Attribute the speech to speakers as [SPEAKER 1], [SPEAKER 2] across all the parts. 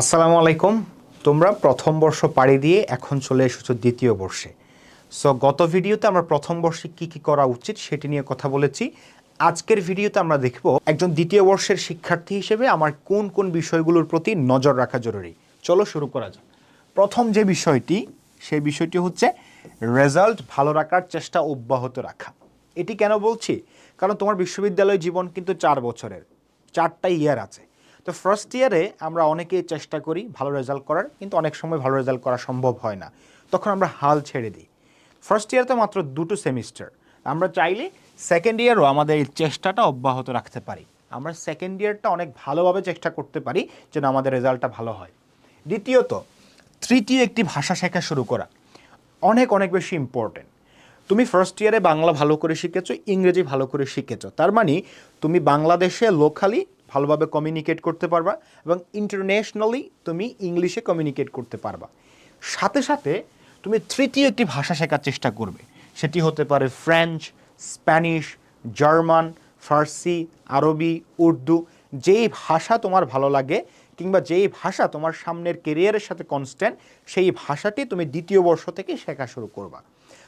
[SPEAKER 1] আসসালামু আলাইকুম। তোমরা প্রথম বর্ষ পাড়ি দিয়ে এখন চলে এসেছ দ্বিতীয় বর্ষে। সো গত ভিডিওতে আমরা প্রথম বর্ষে কী কী করা উচিত সেটি নিয়ে কথা বলেছি। আজকের ভিডিওতে আমরা দেখব একজন দ্বিতীয় বর্ষের শিক্ষার্থী হিসেবে আমার কোন কোন বিষয়গুলোর প্রতি নজর রাখা জরুরি। চলো শুরু করা যাক। প্রথম যে বিষয়টি, সেই বিষয়টি হচ্ছে রেজাল্ট ভালো রাখার চেষ্টা অব্যাহত রাখা। এটি কেন বলছি? কারণ তোমার বিশ্ববিদ্যালয় জীবন কিন্তু চার বছরের। চারটা ইয়ার আছে। তো ফার্স্ট ইয়ারে আমরা অনেকেই চেষ্টা করি ভালো রেজাল্ট করার, কিন্তু অনেক সময় ভালো রেজাল্ট করা সম্ভব হয় না। তখন আমরা হাল ছেড়ে দিই। ফার্স্ট ইয়ার তো মাত্র দুটো সেমিস্টার আমরা চাইলে সেকেন্ড ইয়ারও আমাদের এই চেষ্টাটা অব্যাহত রাখতে পারি। আমরা সেকেন্ড ইয়ারটা অনেক ভালোভাবে চেষ্টা করতে পারি যেন আমাদের রেজাল্টটা ভালো হয়। দ্বিতীয়ত, তৃতীয় একটি ভাষা শেখা শুরু করা। অনেক অনেক বেশি ইম্পর্টেন্ট তুমি ফার্স্ট ইয়ারে বাংলা ভালো করে শিখেছো, ইংরেজি ভালো করে শিখেছো। তার মানে তুমি বাংলাদেশে লোকালি ভালোভাবে কমিউনিকেট করতে পারবা এবং ইন্টারন্যাশনালি তুমি ইংলিশে কমিউনিকেট করতে পারবা। সাথে সাথে তুমি তৃতীয় একটি ভাষা শেখার চেষ্টা করবে। সেটি হতে পারে ফ্রেঞ্চ স্প্যানিশ জার্মান ফার্সি আরবি উর্দু যেই ভাষা তোমার ভালো লাগে কিংবা যেই ভাষা তোমার সামনের কেরিয়ারের সাথে কনস্ট্যান্ট সেই ভাষাটি তুমি দ্বিতীয় বর্ষ থেকে শেখা শুরু করবা।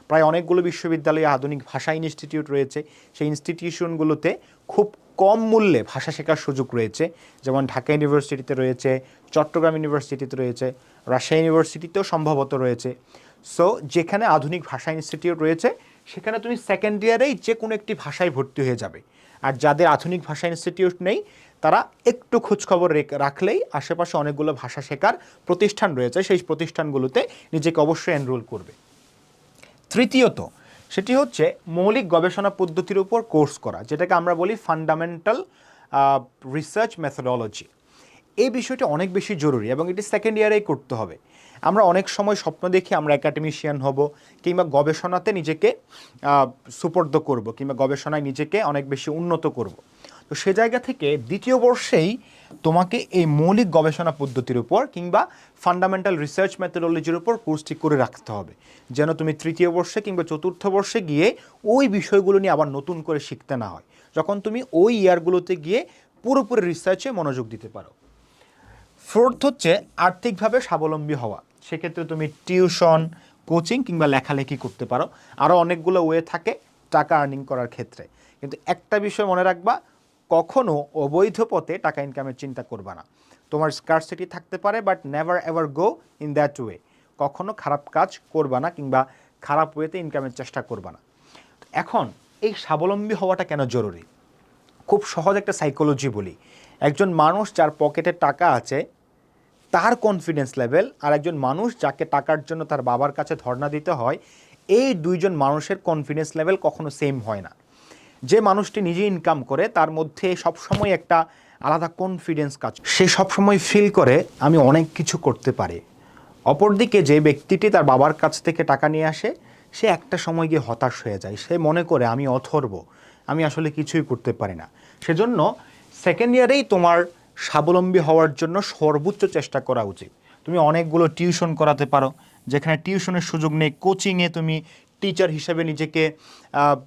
[SPEAKER 1] প্রায় অনেকগুলো বিশ্ববিদ্যালয়ে আধুনিক ভাষা ইনস্টিটিউট রয়েছে। সেই ইনস্টিটিউশনগুলোতে খুব কম মূল্যে ভাষা শেখার সুযোগ রয়েছে। যেমন ঢাকা ইউনিভার্সিটিতে রয়েছে, চট্টগ্রাম ইউনিভার্সিটিতে রয়েছে, রাজশাহী ইউনিভার্সিটিতেও সম্ভবত রয়েছে। সো যেখানে আধুনিক ভাষা ইনস্টিটিউট রয়েছে, সেখানে তুমি সেকেন্ড ইয়ারেই যে কোনো একটি ভাষায় ভর্তি হয়ে যাবে। আর যাদের আধুনিক ভাষা ইনস্টিটিউট নেই, তারা একটু খোঁজখবর রেখ- রাখলেই আশেপাশে অনেকগুলো ভাষা শেখার প্রতিষ্ঠান রয়েছে। সেই প্রতিষ্ঠানগুলোতে নিজেকে অবশ্যই এনরোল করবে। তৃতীয়ত সেটি হচ্ছে মৌলিক গবেষণা পদ্ধতির উপর কোর্স করা, যেটাকে আমরা বলি ফান্ডামেন্টাল রিসার্চ মেথোডোলজি এই বিষয়টি অনেক বেশি জরুরি এবং এটি সেকেন্ড ইয়ারেই করতে হবে। আমরা অনেক সময় স্বপ্ন দেখি আমরা একাডেমিশিয়ান হব কিংবা গবেষণাতে নিজেকে সুপর্দ করব কিংবা গবেষণায় নিজেকে অনেক বেশি উন্নত করব। তো সে জায়গা থেকে দ্বিতীয় বর্ষেই তোমাকে এই মৌলিক গবেষণা পদ্ধতির উপর কিংবা ফান্ডামেন্টাল রিসার্চ মেথোডোলজির উপর কোর্সটি করে রাখতে হবে। যেন তুমি তৃতীয় বর্ষে কিংবা চতুর্থ বর্ষে গিয়ে ওই বিষয়গুলো নিয়ে আবার নতুন করে শিখতে না হয়। যখন তুমি ওই ইয়ারগুলোতে গিয়ে পুরোপুরি রিসার্চে মনোযোগ দিতে পারো। ফোর্থ হচ্ছে আর্থিকভাবে স্বাবলম্বী হওয়া। সেক্ষেত্রে তুমি টিউশন কোচিং কিংবা লেখালেখি করতে পারো। আরও অনেকগুলো ওয়ে থাকে টাকা আর্নিং করার ক্ষেত্রে। কিন্তু একটা বিষয় মনে রাখবা কখনো অবৈধ পথে টাকা ইনকামের চিন্তা করবা না। তোমার স্কারসিটি থাকতে পারে but never ever go in that way কখনো খারাপ কাজ করবা না কিংবা খারাপ ওয়েতে ইনকামের চেষ্টা করবা না। এখন এই স্বাবলম্বী হওয়াটা কেন জরুরি? খুব সহজ একটা সাইকোলজি বলি। একজন মানুষ যার পকেটে টাকা আছে, তার কনফিডেন্স লেভেল আর একজন মানুষ যাকে টাকার জন্য তার বাবার কাছে ধর্ণা দিতে হয়, এই দুইজন মানুষের কনফিডেন্স লেভেল কখনো সেম হয় না। যে মানুষটি নিজে ইনকাম করে, তার মধ্যে সবসময় একটা আলাদা কনফিডেন্স কাজ সে সবসময় ফিল করে, আমি অনেক কিছু করতে পারি। অপরদিকে যে ব্যক্তিটি তার বাবার কাছ থেকে টাকা নিয়ে আসে, সে একটা সময় গিয়ে হতাশ হয়ে যায়। সে মনে করে, আমি অথর্ব, আমি আসলে কিছুই করতে পারি না। সেজন্য সেকেন্ড ইয়ারেই তোমার স্বাবলম্বী হওয়ার জন্য সর্বোচ্চ চেষ্টা করা উচিত। তুমি অনেকগুলো টিউশন করাতে পারো, যেখানে টিউশনের সুযোগ নেই কোচিংয়ে তুমি টিচার হিসেবে নিজেকে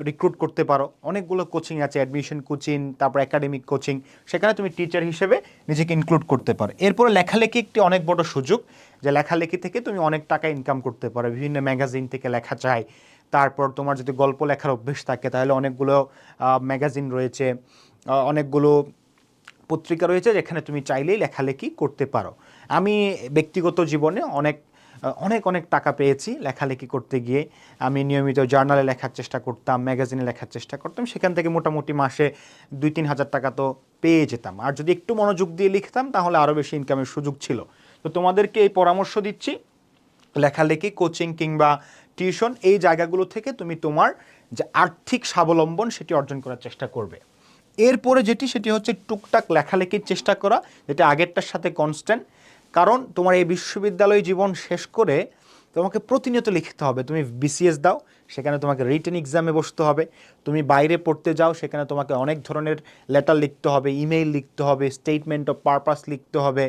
[SPEAKER 1] রিক্রুট করতে পারো। অনেকগুলো কোচিং আছে অ্যাডমিশন কোচিং তারপর একাডেমিক কোচিং সেখানে তুমি টিচার হিসেবে নিজেকে ইনক্লুড করতে পারো। এরপরে লেখালেখি একটি অনেক বড় সুযোগ, যে লেখালেখি থেকে তুমি অনেক টাকা ইনকাম করতে পারো। বিভিন্ন ম্যাগাজিন থেকে লেখা চাই তারপর তোমার যদি গল্প লেখার অভ্যেস থাকে, তাহলে অনেকগুলো ম্যাগাজিন রয়েছে। অনেকগুলো পত্রিকা রয়েছে, যেখানে তুমি চাইলেই লেখালেখি করতে পারো। আমি ব্যক্তিগত জীবনে অনেক অনেক অনেক টাকা পেয়েছি লেখালেখি করতে গিয়ে। আমি নিয়মিত জার্নালে লেখার চেষ্টা করতাম, ম্যাগাজিনে লেখার চেষ্টা করতাম। সেখান থেকে মোটামুটি মাসে দুই তিন হাজার টাকা তো পেয়ে যেতাম। আর যদি একটু মনোযোগ দিয়ে লিখতাম, তাহলে আরও বেশি ইনকামের সুযোগ ছিল। তো তোমাদেরকে এই পরামর্শ দিচ্ছি, লেখালেখি কোচিং কিংবা টিউশন এই জায়গাগুলো থেকে তুমি তোমার যে আর্থিক স্বাবলম্বন সেটি অর্জন করার চেষ্টা করবে। এরপরে যেটি, সেটি হচ্ছে টুকটাক লেখালেখির চেষ্টা করা, যেটা আগেরটার সাথে কনস্ট্যান্ট কারণ তোমার এই বিশ্ববিদ্যালয় জীবন শেষ করে তোমাকে প্রতিনিয়ত লিখতে হবে। তুমি বিসিএস দাও, সেখানে তোমাকে রিটেন এক্সামে বসতে হবে। তুমি বাইরে পড়তে যাও, সেখানে তোমাকে অনেক ধরনের লেটার লিখতে হবে ইমেইল লিখতে হবে স্টেটমেন্ট অফ পারপাস লিখতে হবে,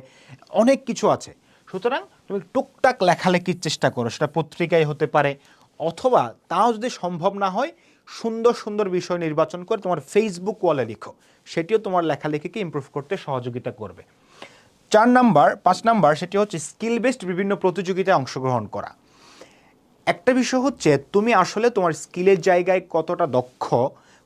[SPEAKER 1] অনেক কিছু আছে। সুতরাং তুমি টুকটাক লেখালেখির চেষ্টা করো, সেটা পত্রিকায় হতে পারে, অথবা তাও যদি সম্ভব না হয়, সুন্দর সুন্দর বিষয় নির্বাচন করে তোমার ফেসবুক ওয়ালে লিখো। সেটিও তোমার লেখালেখিকে ইমপ্রুভ করতে সহযোগিতা করবে। চার নাম্বার, পাঁচ নাম্বার, সেটি হচ্ছে স্কিল বেসড বিভিন্ন প্রতিযোগিতায় অংশগ্রহণ করা। একটা বিষয় হচ্ছে, তুমি আসলে তোমার স্কিলের জায়গায় কতটা দক্ষ,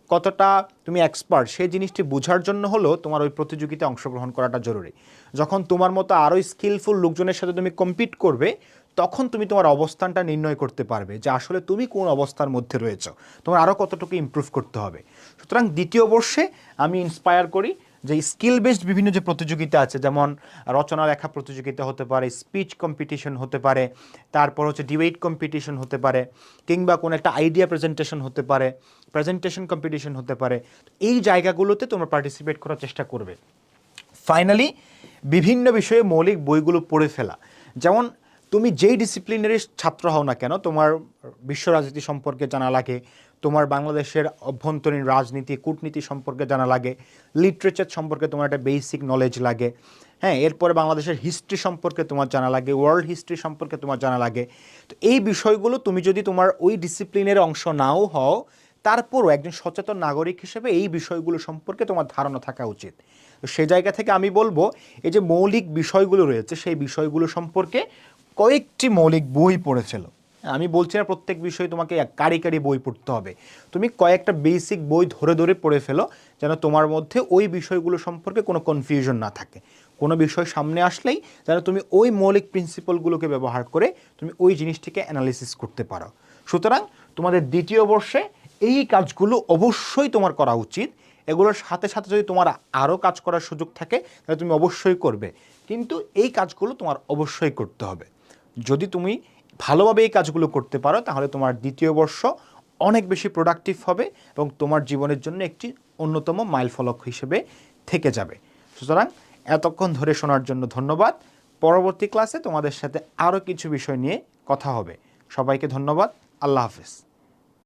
[SPEAKER 1] কতটা তুমি এক্সপার্ট সেই জিনিসটি বোঝার জন্য হলো তোমার ওই প্রতিযোগিতায় অংশগ্রহণ করাটা জরুরি। যখন তোমার মতো আরও স্কিলফুল লোকজনের সাথে তুমি কম্পিট করবে, তখন তুমি তোমার অবস্থানটা নির্ণয় করতে পারবে যে আসলে তুমি কোন অবস্থার মধ্যে রয়েছো। তোমার আরও কতটুকু ইমপ্রুভ করতে হবে। সুতরাং দ্বিতীয় বর্ষে আমি ইন্সপায়ার করি যে স্কিল বেসড বিভিন্ন যে প্রতিযোগিতা আছে, যেমন রচনা লেখা প্রতিযোগিতা হতে পারে স্পিচ কম্পিটিশন হতে পারে, তারপর হচ্ছে ডিবেট কম্পিটিশন হতে পারে, কিংবা কোনো একটা আইডিয়া প্রেজেন্টেশন হতে পারে প্রেজেন্টেশন কম্পিটিশন হতে পারে, এই জায়গাগুলোতে তোমরা পার্টিসিপেট করার চেষ্টা করবে। ফাইনালি বিভিন্ন বিষয়ে মৌলিক বইগুলো পড়ে ফেলা। যেমন, তুমি যেই ডিসিপ্লিনেরই ছাত্র হও না কেন, তোমার বিশ্ব রাজনীতি সম্পর্কে জানা লাগে তোমার বাংলাদেশের অভ্যন্তরীণ রাজনীতি, কূটনীতি সম্পর্কে জানা লাগে লিটারেচার সম্পর্কে তোমার একটা বেসিক নলেজ লাগে হ্যাঁ এরপরে বাংলাদেশের হিস্ট্রি সম্পর্কে তোমার জানা লাগে ওয়ার্ল্ড হিস্ট্রি সম্পর্কে তোমার জানা লাগে। তো এই বিষয়গুলো তুমি যদি তোমার ওই ডিসিপ্লিনের অংশ নাও হও, তারপরও একজন সচেতন নাগরিক হিসেবে এই বিষয়গুলো সম্পর্কে তোমার ধারণা থাকা উচিত। তো সেই জায়গা থেকে আমি বলব, এই যে মৌলিক বিষয়গুলো রয়েছে, সেই বিষয়গুলো সম্পর্কে কয়েকটি মৌলিক বই পড়েছিল। আমি বলছি না প্রত্যেক বিষয়ে তোমাকে কারি কারি বই পড়তে হবে। তুমি কয়েকটা বেসিক বই ধরে ধরে পড়ে ফেলো, যেন তোমার মধ্যে ওই বিষয়গুলো সম্পর্কে কোনো কনফিউশন না থাকে। কোনো বিষয় সামনে আসলেই যেন তুমি ওই মৌলিক প্রিন্সিপালগুলোকে ব্যবহার করে তুমি ওই জিনিসটিকে অ্যানালিসিস করতে পারো। সুতরাং তোমাদের দ্বিতীয় বর্ষে এই কাজগুলো অবশ্যই তোমার করা উচিত। এগুলোর সাথে সাথে যদি তোমার আরও কাজ করার সুযোগ থাকে, তাহলে তুমি অবশ্যই করবে। কিন্তু এই কাজগুলো তোমার অবশ্যই করতে হবে। যদি তুমি ভালোভাবে এই কাজগুলো করতে পারো, তাহলে তোমার দ্বিতীয় বর্ষ অনেক বেশি প্রোডাক্টিভ হবে এবং তোমার জীবনের জন্য একটি অন্যতম মাইল ফলক হিসেবে থেকে যাবে। সুতরাং এতক্ষণ ধরে শোনার জন্য ধন্যবাদ। পরবর্তী ক্লাসে তোমাদের সাথে আরও কিছু বিষয় নিয়ে কথা হবে। সবাইকে ধন্যবাদ। আল্লাহ হাফেজ।